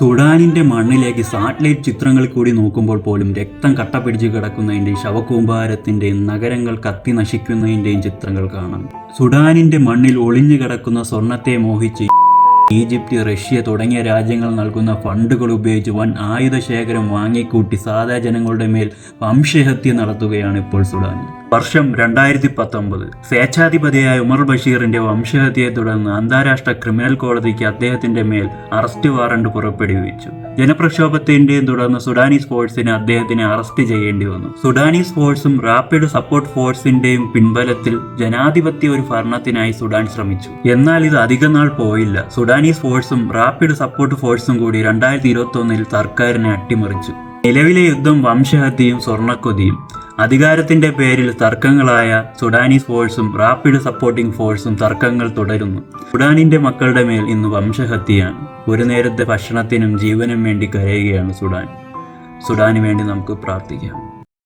സുഡാനിന്റെ മണ്ണിലേക്ക് സാറ്റലൈറ്റ് ചിത്രങ്ങൾ കൂടി നോക്കുമ്പോൾ പോലും രക്തം കട്ടപിടിച്ച് കിടക്കുന്നതിന്റെയും ശവകൂമ്പാരത്തിന്റെയും നഗരങ്ങൾ കത്തി നശിക്കുന്നതിന്റെയും ചിത്രങ്ങൾ കാണാം. സുഡാനിന്റെ മണ്ണിൽ ഒളിഞ്ഞു കിടക്കുന്ന സ്വർണത്തെ മോഹിച്ച് ഈജിപ്ത് റഷ്യ തുടങ്ങിയ രാജ്യങ്ങൾ നൽകുന്ന ഫണ്ടുകൾ ഉപയോഗിച്ച് വൻ ആയുധ ശേഖരം വാങ്ങിക്കൂട്ടി സാധാ ജനങ്ങളുടെ മേൽ വംശഹത്യ നടത്തുകയാണ് ഇപ്പോൾ സുഡാൻ വർഷം രണ്ടായിരത്തി പത്തൊമ്പത് സ്വേച്ഛാധിപതിയായ ഉമർ ബഷീറിന്റെ വംശഹത്യയെ തുടർന്ന് അന്താരാഷ്ട്ര ക്രിമിനൽ കോടതിക്ക് അദ്ദേഹത്തിന്റെ മേൽ അറസ്റ്റ് വാറണ്ട് പുറപ്പെടുവിച്ചു. ജനപ്രക്ഷോഭത്തിന്റെയും തുടർന്ന് സുഡാനി ഫോഴ്സിന് അദ്ദേഹത്തിനെ അറസ്റ്റ് ചെയ്യേണ്ടി വന്നു. സുഡാനീസ് ഫോഴ്സും റാപ്പിഡ് സപ്പോർട്ട് ഫോഴ്സിന്റെയും പിൻബലത്തിൽ ജനാധിപത്യ ഒരു ഭരണത്തിനായി സുഡാൻ ശ്രമിച്ചു. എന്നാൽ ഇത് അധിക നാൾ പോയില്ല. സുഡാനി ഫോഴ്സും റാപ്പിഡ് സപ്പോർട്ട് ഫോഴ്സും കൂടി രണ്ടായിരത്തി ഇരുപത്തി ഒന്നിൽ സർക്കാരിനെ അട്ടിമറിച്ചു. നിലവിലെ യുദ്ധം വംശഹത്യയും സ്വർണക്കൊതിയും. അധികാരത്തിന്റെ പേരിൽ തർക്കങ്ങളായ സുഡാനീസ് ഫോഴ്സും റാപ്പിഡ് സപ്പോർട്ടിംഗ് ഫോഴ്സും തർക്കങ്ങൾ തുടരുന്നു. സുഡാനിന്റെ മക്കളുടെ മേൽ ഇന്ന് വംശഹത്യയാണ്. ഒരു നേരത്തെ ഭക്ഷണത്തിനും ജീവനും വേണ്ടി കരയുകയാണ് സുഡാൻ. സുഡാന് വേണ്ടി നമുക്ക് പ്രാർത്ഥിക്കാം.